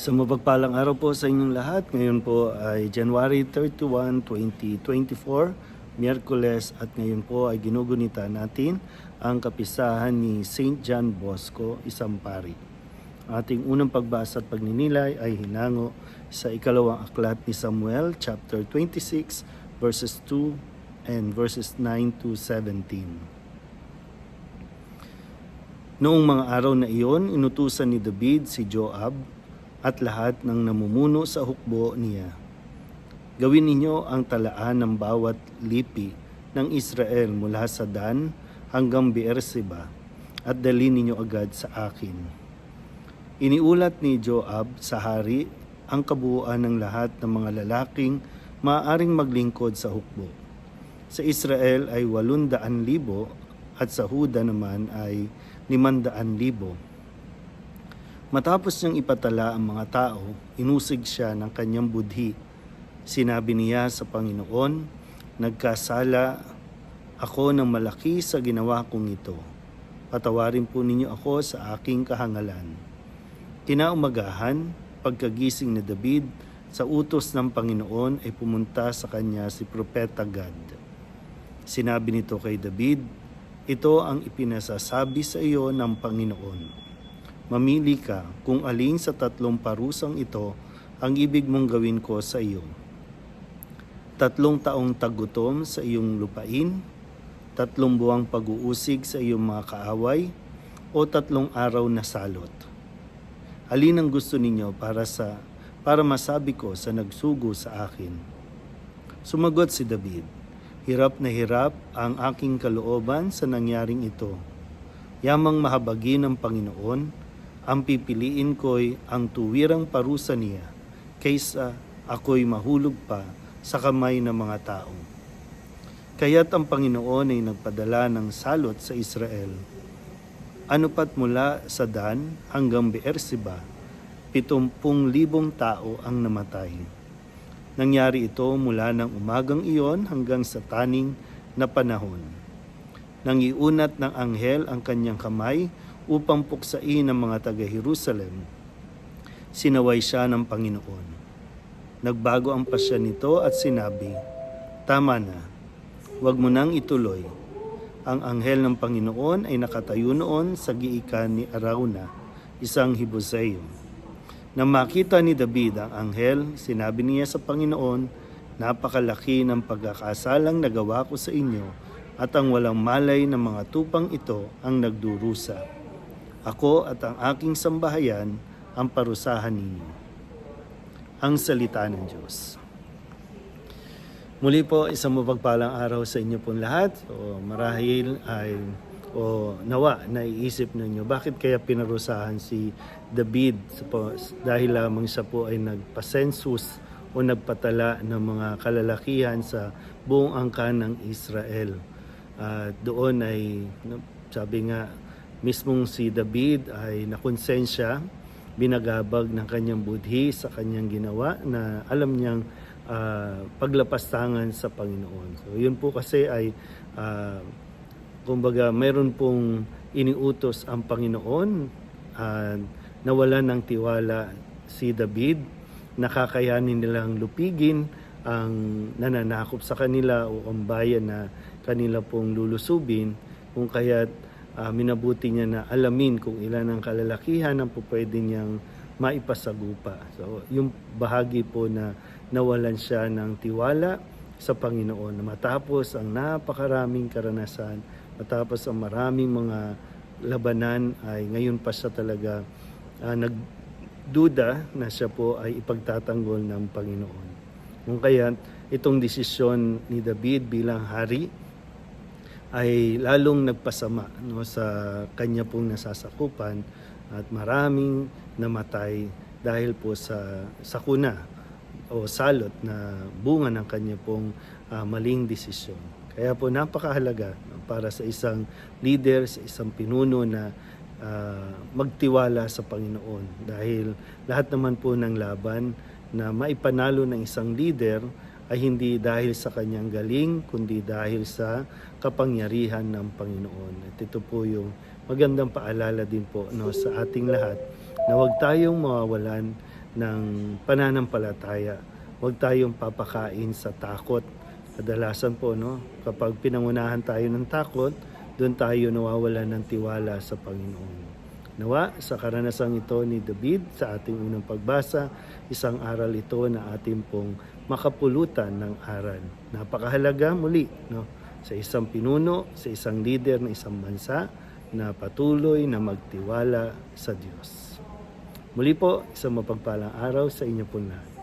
Sa mapagpalang araw po sa inyong lahat, ngayon po ay January 31, 2024, Miyerkules at ngayon po ay ginugunita natin ang kapisahan ni St. John Bosco, isang pari. Ating unang pagbasa at pagninilay ay hinango sa ikalawang aklat ni Samuel, chapter 26, verses 2 and verses 9 to 17. Noong mga araw na iyon, inutusan ni David si Joab at lahat ng namumuno sa hukbo niya. Gawin ninyo ang talaan ng bawat lipi ng Israel mula sa Dan hanggang Beersheba at dali ninyo agad sa akin. Iniulat ni Joab sa hari ang kabuuan ng lahat ng mga lalaking maaaring maglingkod sa hukbo. Sa Israel ay 800,000 at sa Huda naman ay 500,000. Matapos niyang ipatala ang mga tao, inusig siya ng kanyang budhi. Sinabi niya sa Panginoon, Nagkasala ako ng malaki sa ginawa kong ito. Patawarin po ninyo ako sa aking kahangalan. Kinaumagahan, pagkagising ni David, sa utos ng Panginoon ay pumunta sa kanya si Propeta Gad. Sinabi nito kay David, ito ang ipinasasabi sa iyo ng Panginoon. Mamili ka kung alin sa tatlong parusang ito ang ibig mong gawin ko sa iyo. Tatlong taong tagutom sa iyong lupain, tatlong buwang pag-uusig sa iyong mga kaaway, o tatlong araw na salot. Alin ang gusto ninyo para sa para masabi ko sa nagsugo sa akin? Sumagot si David, Hirap na hirap ang aking kalooban sa nangyaring ito. Yamang mahabagi ng Panginoon, ang pipiliin ko'y ang tuwirang parusa niya kaysa ako'y mahulog pa sa kamay ng mga tao. Kaya't ang Panginoon ay nagpadala ng salot sa Israel. Ano pat mula sa Dan hanggang Beersheba, pitumpung libong tao ang namatay. Nangyari ito mula ng umagang iyon hanggang sa taning na panahon. Nang iunat ng anghel ang kanyang kamay upang puksain ang mga taga-Jerusalem, sinaway siya ng Panginoon. Nagbago ang pasya nito at sinabi, Tama na, huwag mo nang ituloy. Ang anghel ng Panginoon ay nakatayo noon sa giikan ni Arauna, isang Hibuseo nang makita ni David ang anghel, sinabi niya sa Panginoon, Napakalaki ng pagkakasalang nagawa ko sa inyo at ang walang malay ng mga tupang ito ang nagdurusa. Ako at ang aking sambahayan ang parusahan ninyo. Ang salita ng Diyos. Muli po, isang mapagpalang araw sa inyo pong lahat. O marahil ay o nawa naiisip ninyo bakit kaya pinarusahan si David dahil lamang siya po ay nagpasensus o nagpatala ng mga kalalakihan sa buong angkan ng Israel. At uh, doon ay sabi nga mismong si David ay nakonsensya binagabag ng kanyang budhi sa kanyang ginawa na alam niyang uh, paglapastangan sa Panginoon. So yun po kasi ay uh, kumbaga mayroon pong iniutos ang Panginoon uh, nawalan ng tiwala si David nakakayanin nilang lupigin ang nananakop sa kanila o ang bayan na kanila pong lulusubin kung kaya't uh, minabuti niya na alamin kung ilan ang kalalakihan ang pwede niyang maipasagupa. So, yung bahagi po na nawalan siya ng tiwala sa Panginoon na matapos ang napakaraming karanasan matapos ang maraming mga labanan ay ngayon pa siya talaga uh, nagduda na siya po ay ipagtatanggol ng Panginoon. Kung kaya itong desisyon ni David bilang hari ay lalong nagpasama no, sa kanya pong nasasakupan at maraming namatay dahil po sa sakuna o salot na bunga ng kanya pong uh, maling desisyon. Kaya po napakahalaga para sa isang leader, sa isang pinuno na uh, magtiwala sa Panginoon. Dahil lahat naman po ng laban na maipanalo ng isang leader ay hindi dahil sa kanyang galing, kundi dahil sa kapangyarihan ng Panginoon. At ito po yung magandang paalala din po no, sa ating lahat na huwag tayong mawawalan ng pananampalataya. Huwag tayong papakain sa takot. Kadalasan po, no, kapag pinangunahan tayo ng takot, doon tayo nawawala ng tiwala sa Panginoon. Nawa, sa karanasang ito ni David sa ating unang pagbasa, isang aral ito na ating pong makapulutan ng aral. Napakahalaga muli no, sa isang pinuno, sa isang leader ng isang bansa na patuloy na magtiwala sa Diyos. Muli po, isang mapagpalang araw sa inyo po lahat.